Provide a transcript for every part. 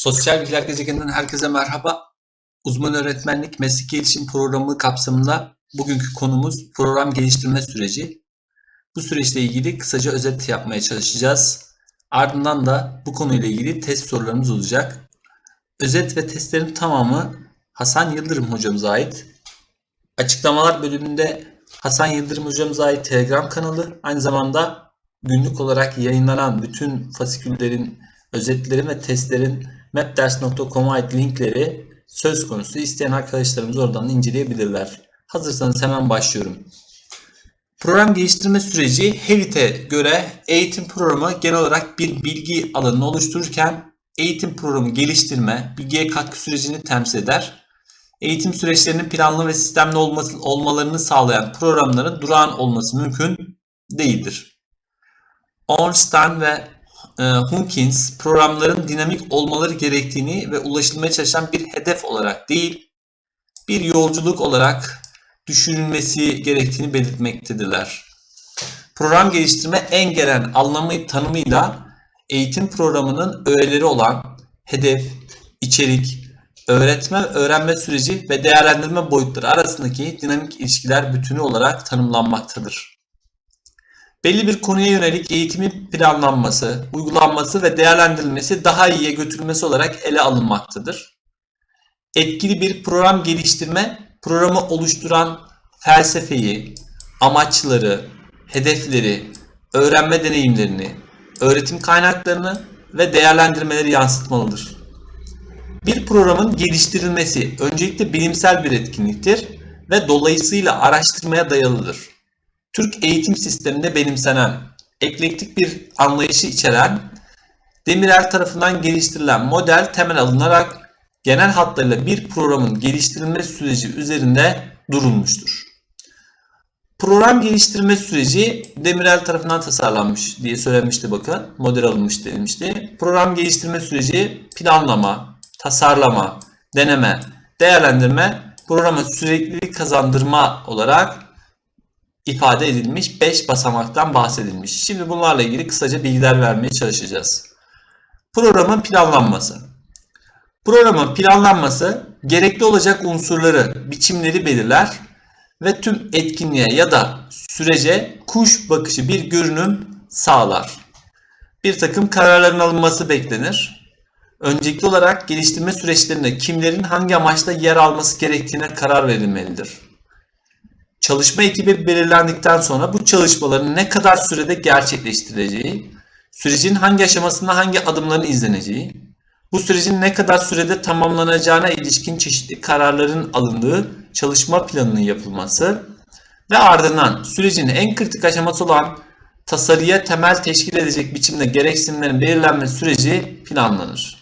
Sosyal Bilgiler Gezegeninden herkese merhaba. Uzman Öğretmenlik Meslek Gelişim Programı kapsamında bugünkü konumuz program geliştirme süreci. Bu süreçle ilgili kısaca özet yapmaya çalışacağız. Ardından da bu konuyla ilgili test sorularımız olacak. Özet ve testlerin tamamı Hasan Yıldırım hocamıza ait. Açıklamalar bölümünde Hasan Yıldırım hocamıza ait Telegram kanalı, aynı zamanda günlük olarak yayınlanan bütün fasiküllerin özetleri ve testlerin mapders.com'a ait linkleri söz konusu. İsteyen arkadaşlarımız oradan inceleyebilirler. Hazırsanız hemen başlıyorum. Program geliştirme süreci Hevit'e göre eğitim programı genel olarak bir bilgi alanını oluştururken eğitim programı geliştirme, bilgiye katkı sürecini temsil eder. Eğitim süreçlerinin planlı ve sistemli olması, olmalarını sağlayan programların durağan olması mümkün değildir. Ornstein ve Hunkins programların dinamik olmaları gerektiğini ve ulaşılmaya çalışan bir hedef olarak değil, bir yolculuk olarak düşünülmesi gerektiğini belirtmektedirler. Program geliştirme en genel anlamı tanımıyla eğitim programının öğeleri olan hedef, içerik, öğretme, öğrenme süreci ve değerlendirme boyutları arasındaki dinamik ilişkiler bütünü olarak tanımlanmaktadır. Belli bir konuya yönelik eğitimin planlanması, uygulanması ve değerlendirilmesi daha iyiye götürülmesi olarak ele alınmaktadır. Etkili bir program geliştirme, programı oluşturan felsefeyi, amaçları, hedefleri, öğrenme deneyimlerini, öğretim kaynaklarını ve değerlendirmeleri yansıtmalıdır. Bir programın geliştirilmesi öncelikle bilimsel bir etkinliktir ve dolayısıyla araştırmaya dayalıdır. Türk eğitim sisteminde benimsenen, eklektik bir anlayışı içeren, Demirel tarafından geliştirilen model temel alınarak genel hatlarıyla bir programın geliştirilme süreci üzerinde durulmuştur. Program geliştirme süreci Demirel tarafından tasarlanmış diye söylemişti bakın. Model alınmış denilmişti. Program geliştirme süreci planlama, tasarlama, deneme, değerlendirme, programa süreklilik kazandırma olarak ifade edilmiş 5 basamaktan bahsedilmiş. Şimdi bunlarla ilgili kısaca bilgiler vermeye çalışacağız. Programın planlanması. Programın planlanması gerekli olacak unsurları, biçimleri belirler ve tüm etkinliğe ya da sürece kuş bakışı bir görünüm sağlar. Bir takım kararların alınması beklenir. Öncelikli olarak geliştirme süreçlerinde kimlerin hangi amaçla yer alması gerektiğine karar verilmelidir. Çalışma ekibi belirlendikten sonra bu çalışmaların ne kadar sürede gerçekleştirileceği, sürecin hangi aşamasında hangi adımların izleneceği, bu sürecin ne kadar sürede tamamlanacağına ilişkin çeşitli kararların alındığı çalışma planının yapılması ve ardından sürecin en kritik aşaması olan tasarıya temel teşkil edecek biçimde gereksinimlerin belirlenme süreci planlanır.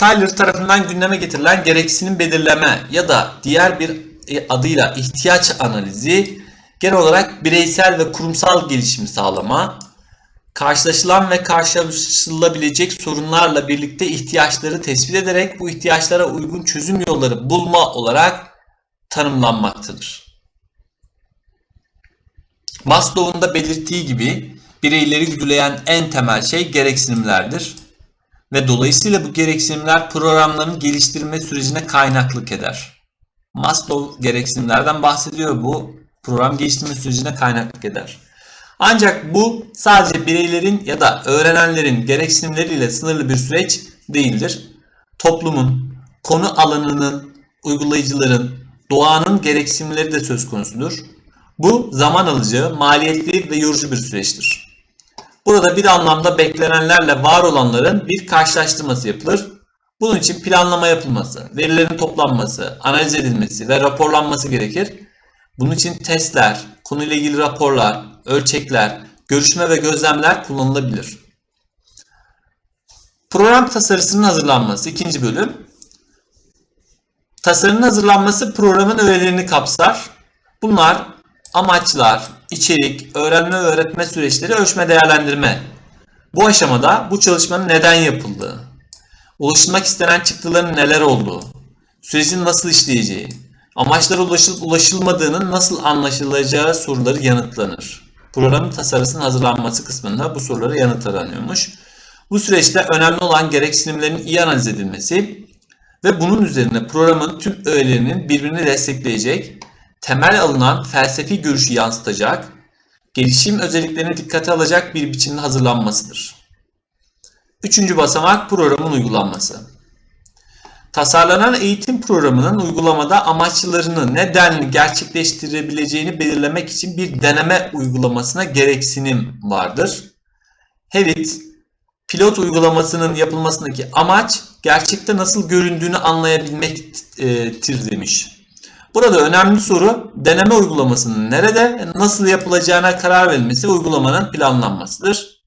Tyler tarafından gündeme getirilen gereksinim belirleme ya da diğer bir adıyla ihtiyaç analizi genel olarak bireysel ve kurumsal gelişimi sağlama, karşılaşılan ve karşılaşılabilecek sorunlarla birlikte ihtiyaçları tespit ederek bu ihtiyaçlara uygun çözüm yolları bulma olarak tanımlanmaktadır. Maslow'un da belirttiği gibi bireyleri güdüleyen en temel şey gereksinimlerdir ve dolayısıyla bu gereksinimler programların geliştirme sürecine kaynaklık eder. Maslow gereksinimlerden bahsediyor bu program geliştirme sürecine kaynaklık eder. Ancak bu sadece bireylerin ya da öğrenenlerin gereksinimleriyle sınırlı bir süreç değildir. Toplumun, konu alanının, uygulayıcıların, doğanın gereksinimleri de söz konusudur. Bu zaman alıcı, maliyetli ve yorucu bir süreçtir. Burada bir anlamda beklenenlerle var olanların bir karşılaştırması yapılır. Bunun için planlama yapılması, verilerin toplanması, analiz edilmesi ve raporlanması gerekir. Bunun için testler, konuyla ilgili raporlar, ölçekler, görüşme ve gözlemler kullanılabilir. Program tasarısının hazırlanması ikinci bölüm. Tasarının hazırlanması programın öğelerini kapsar. Bunlar amaçlar, içerik, öğrenme ve öğretme süreçleri, ölçme değerlendirme. Bu aşamada bu çalışmanın neden yapıldığı, ulaşılmak istenen çıktıların neler olduğu, sürecin nasıl işleyeceği, amaçlara ulaşılıp ulaşılmadığının nasıl anlaşılacağı soruları yanıtlanır. programın tasarısının hazırlanması kısmında bu sorulara yanıt aranıyormuş. Bu süreçte önemli olan gereksinimlerin iyi analiz edilmesi ve bunun üzerine programın tüm öğelerinin birbirini destekleyecek, temel alınan felsefi görüşü yansıtacak, gelişim özelliklerini dikkate alacak bir biçimde hazırlanmasıdır. Üçüncü basamak programın uygulanması. Tasarlanan eğitim programının uygulamada amaçlarını nedenli gerçekleştirebileceğini belirlemek için bir deneme uygulamasına gereksinim vardır. Evet, pilot uygulamasının yapılmasındaki amaç gerçekte nasıl göründüğünü anlayabilmektir demiş. Burada önemli soru deneme uygulamasının nerede, nasıl yapılacağına karar verilmesi ve uygulamanın planlanmasıdır.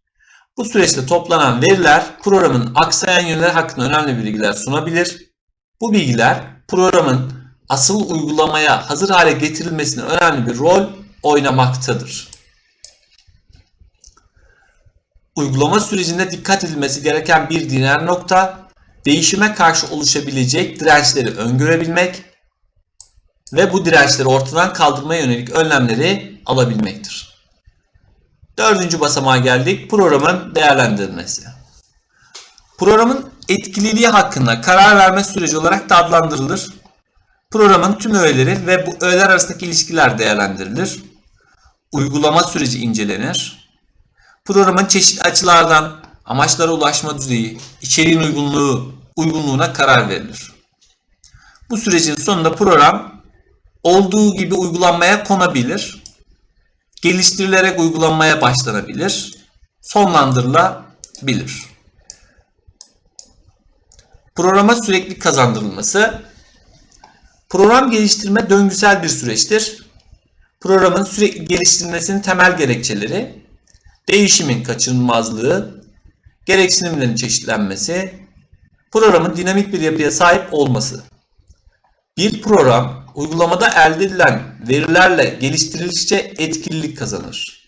Bu süreçte toplanan veriler programın aksayan yönleri hakkında önemli bilgiler sunabilir. Bu bilgiler programın asıl uygulamaya hazır hale getirilmesine önemli bir rol oynamaktadır. Uygulama sürecinde dikkat edilmesi gereken bir diğer nokta, değişime karşı oluşabilecek dirençleri öngörebilmek ve bu dirençleri ortadan kaldırmaya yönelik önlemleri alabilmektir. Dördüncü basamağa geldik. Programın değerlendirilmesi. Programın etkililiği hakkında karar verme süreci olarak da adlandırılır. Programın tüm öğeleri ve bu öğeler arasındaki ilişkiler değerlendirilir. Uygulama süreci incelenir. Programın çeşitli açılardan amaçlara ulaşma düzeyi, içeriğin uygunluğu, uygunluğuna karar verilir. Bu sürecin sonunda program olduğu gibi uygulanmaya konabilir. Geliştirilerek uygulanmaya başlanabilir. Sonlandırılabilir. Programa sürekli kazandırılması. Program geliştirme döngüsel bir süreçtir. Programın sürekli geliştirilmesinin temel gerekçeleri, değişimin kaçınılmazlığı, gereksinimlerin çeşitlenmesi, programın dinamik bir yapıya sahip olması. Bir program uygulamada elde edilen verilerle geliştirildikçe etkililik kazanır.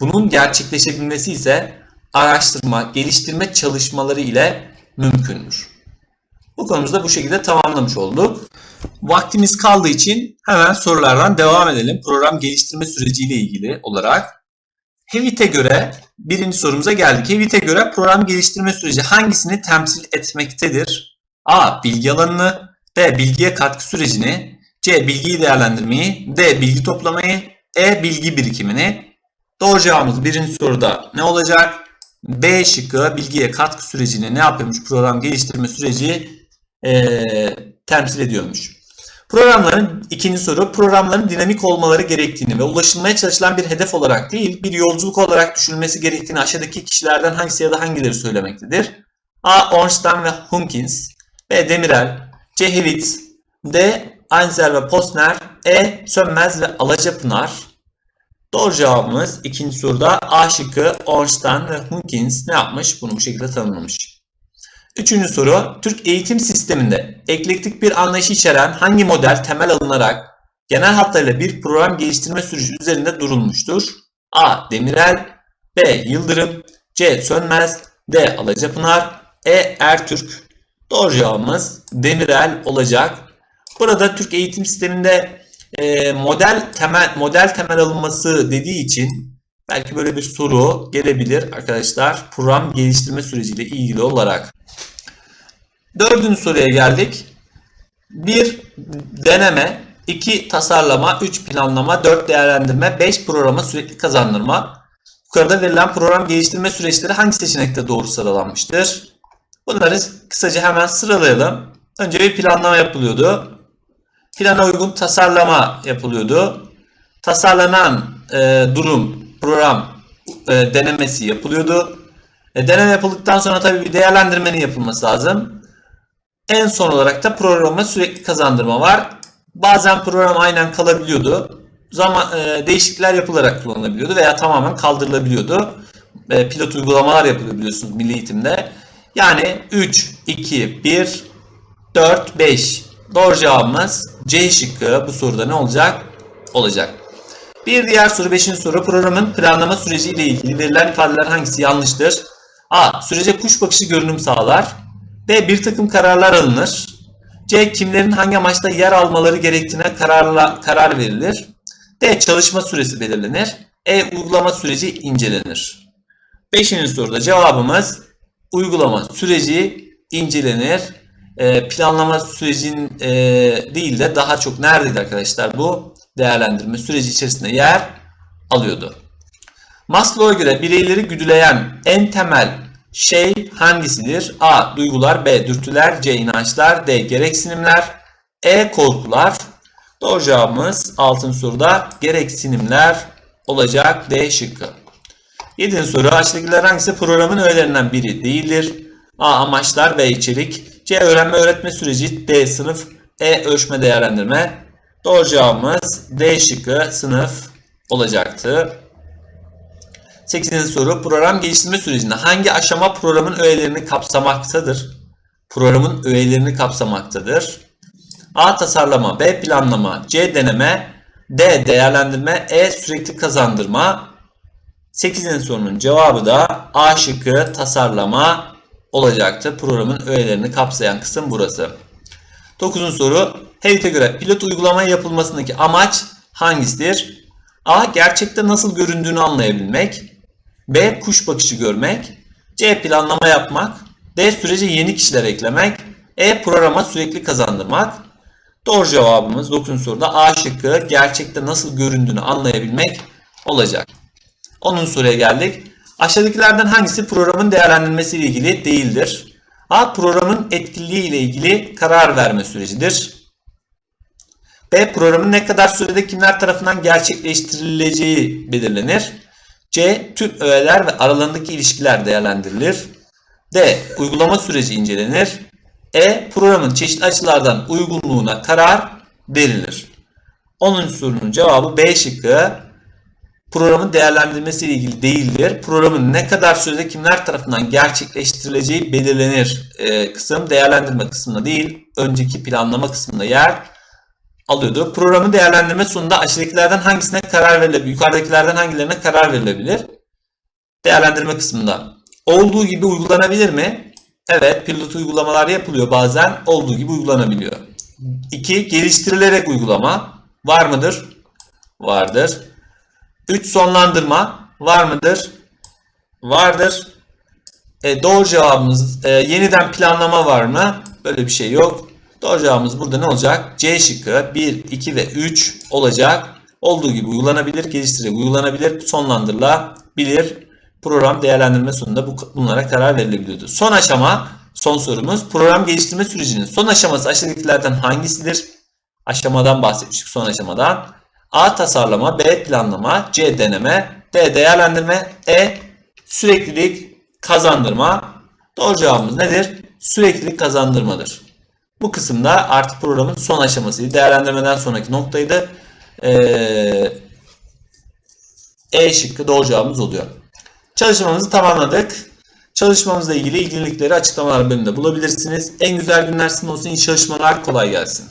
Bunun gerçekleşebilmesi ise araştırma, geliştirme çalışmaları ile mümkündür. Bu konumuzda bu şekilde tamamlamış olduk. Vaktimiz kaldığı için hemen sorulardan devam edelim. Program geliştirme süreciyle ilgili olarak. Hevit'e göre birinci sorumuza geldik. Hevit'e göre program geliştirme süreci hangisini temsil etmektedir? A. Bilgi alanını B. Bilgiye katkı sürecini C. Bilgiyi değerlendirmeyi D. Bilgi toplamayı E. Bilgi birikimini Doğru cevabımız birinci soruda ne olacak? B şıkkı bilgiye katkı sürecini ne yapıyormuş? Program geliştirme süreci e, temsil ediyormuş. Programların ikinci soru programların dinamik olmaları gerektiğini ve ulaşılmaya çalışılan bir hedef olarak değil bir yolculuk olarak düşünülmesi gerektiğini aşağıdaki kişilerden hangisi ya da hangileri söylemektedir? A. Ornstein ve Hunkins B. Demirel C. Hewitz D. Einzel ve Posner E. Sönmez ve Alacapınar Doğru cevabımız ikinci soruda A şıkkı Ornstein ve Hunkins ne yapmış? Bunu bu şekilde tanımlamış. Üçüncü soru, Türk eğitim sisteminde eklektik bir anlayışı içeren hangi model temel alınarak genel hatlarıyla bir program geliştirme süreci üzerinde durulmuştur? A. Demirel B. Yıldırım C. Sönmez D. Alacapınar E. Ertürk Doğru cevabımız Demirel olacak. Burada Türk eğitim sisteminde e, model temel model temel alınması dediği için belki böyle bir soru gelebilir arkadaşlar program geliştirme süreciyle ilgili olarak. Dördüncü soruya geldik. Bir deneme, iki tasarlama, üç planlama, dört değerlendirme, beş programa sürekli kazandırma. Yukarıda verilen program geliştirme süreçleri hangi seçenekte doğru sıralanmıştır? Bunları kısaca hemen sıralayalım. Önce bir planlama yapılıyordu. Plana uygun tasarlama yapılıyordu. Tasarlanan e, durum, program e, denemesi yapılıyordu. E, deneme yapıldıktan sonra tabii bir değerlendirmenin yapılması lazım. En son olarak da programa sürekli kazandırma var. Bazen program aynen kalabiliyordu. Zaman e, değişiklikler yapılarak kullanılabiliyordu veya tamamen kaldırılabiliyordu. E, pilot uygulamalar yapılıyor biliyorsunuz milli eğitimde. Yani 3, 2, 1, 4, 5. Doğru cevabımız C şıkkı bu soruda ne olacak? Olacak. Bir diğer soru 5. soru programın planlama süreci ile ilgili verilen ifadeler hangisi yanlıştır? A. Sürece kuş bakışı görünüm sağlar. B. Bir takım kararlar alınır. C. Kimlerin hangi amaçta yer almaları gerektiğine kararla, karar verilir. D. Çalışma süresi belirlenir. E. Uygulama süreci incelenir. Beşinci soruda cevabımız uygulama süreci incelenir. E, planlama sürecin e, değil de daha çok neredeydi arkadaşlar bu değerlendirme süreci içerisinde yer alıyordu. Maslow'a göre bireyleri güdüleyen en temel şey hangisidir? A. Duygular B. Dürtüler C. inançlar D. Gereksinimler E. Korkular Doğru cevabımız altın soruda gereksinimler olacak D şıkkı. Yedinci soru aşağıdakiler hangisi programın öğelerinden biri değildir? A. Amaçlar B. içerik C. Öğrenme öğretme süreci D. Sınıf E. Ölçme değerlendirme Doğru cevabımız D şıkkı sınıf olacaktı. 8. soru program geliştirme sürecinde hangi aşama programın öğelerini kapsamaktadır? Programın öğelerini kapsamaktadır. A. Tasarlama B. Planlama C. Deneme D. Değerlendirme E. Sürekli kazandırma 8. sorunun cevabı da A şıkkı tasarlama olacaktı. Programın öğelerini kapsayan kısım burası. 9. soru Herit'e göre pilot uygulama yapılmasındaki amaç hangisidir? A. Gerçekte nasıl göründüğünü anlayabilmek. B. Kuş bakışı görmek. C. Planlama yapmak. D. Sürece yeni kişiler eklemek. E. Programa sürekli kazandırmak. Doğru cevabımız 9. soruda A şıkkı gerçekte nasıl göründüğünü anlayabilmek olacak. 10. soruya geldik. Aşağıdakilerden hangisi programın değerlendirmesi ile ilgili değildir? A. Programın etkililiği ile ilgili karar verme sürecidir. B. Programın ne kadar sürede kimler tarafından gerçekleştirileceği belirlenir. C. Tüm öğeler ve aralarındaki ilişkiler değerlendirilir. D. Uygulama süreci incelenir. E. Programın çeşitli açılardan uygunluğuna karar verilir. 10. sorunun cevabı B şıkkı. Programın değerlendirmesiyle ilgili değildir. Programın ne kadar sürede kimler tarafından gerçekleştirileceği belirlenir e, kısım değerlendirme kısmında değil, önceki planlama kısmında yer alıyordu. Programı değerlendirme sonunda aşağıdakilerden hangisine karar verilebilir? Yukarıdakilerden hangilerine karar verilebilir? Değerlendirme kısmında. Olduğu gibi uygulanabilir mi? Evet, pilot uygulamalar yapılıyor bazen. Olduğu gibi uygulanabiliyor. 2. Geliştirilerek uygulama. Var mıdır? Vardır. 3. Sonlandırma. Var mıdır? Vardır. E, doğru cevabımız e, yeniden planlama var mı? Böyle bir şey yok. Doğru cevabımız burada ne olacak? C şıkkı 1, 2 ve 3 olacak. Olduğu gibi uygulanabilir, geliştirerek uygulanabilir, sonlandırılabilir. Program değerlendirme sonunda bu, bunlara karar verilebiliyordu. Son aşama, son sorumuz. Program geliştirme sürecinin son aşaması aşağıdakilerden hangisidir? Aşamadan bahsetmiştik son aşamadan. A. Tasarlama, B. Planlama, C. Deneme, D. Değerlendirme, E. Süreklilik kazandırma. Doğru cevabımız nedir? Süreklilik kazandırmadır. Bu kısımda artık programın son aşamasıydı. Değerlendirmeden sonraki noktaydı. Ee, e şıkkı doğru cevabımız oluyor. Çalışmamızı tamamladık. Çalışmamızla ilgili ilgililikleri açıklamalar bölümünde bulabilirsiniz. En güzel günler sizin olsun. İyi çalışmalar. Kolay gelsin.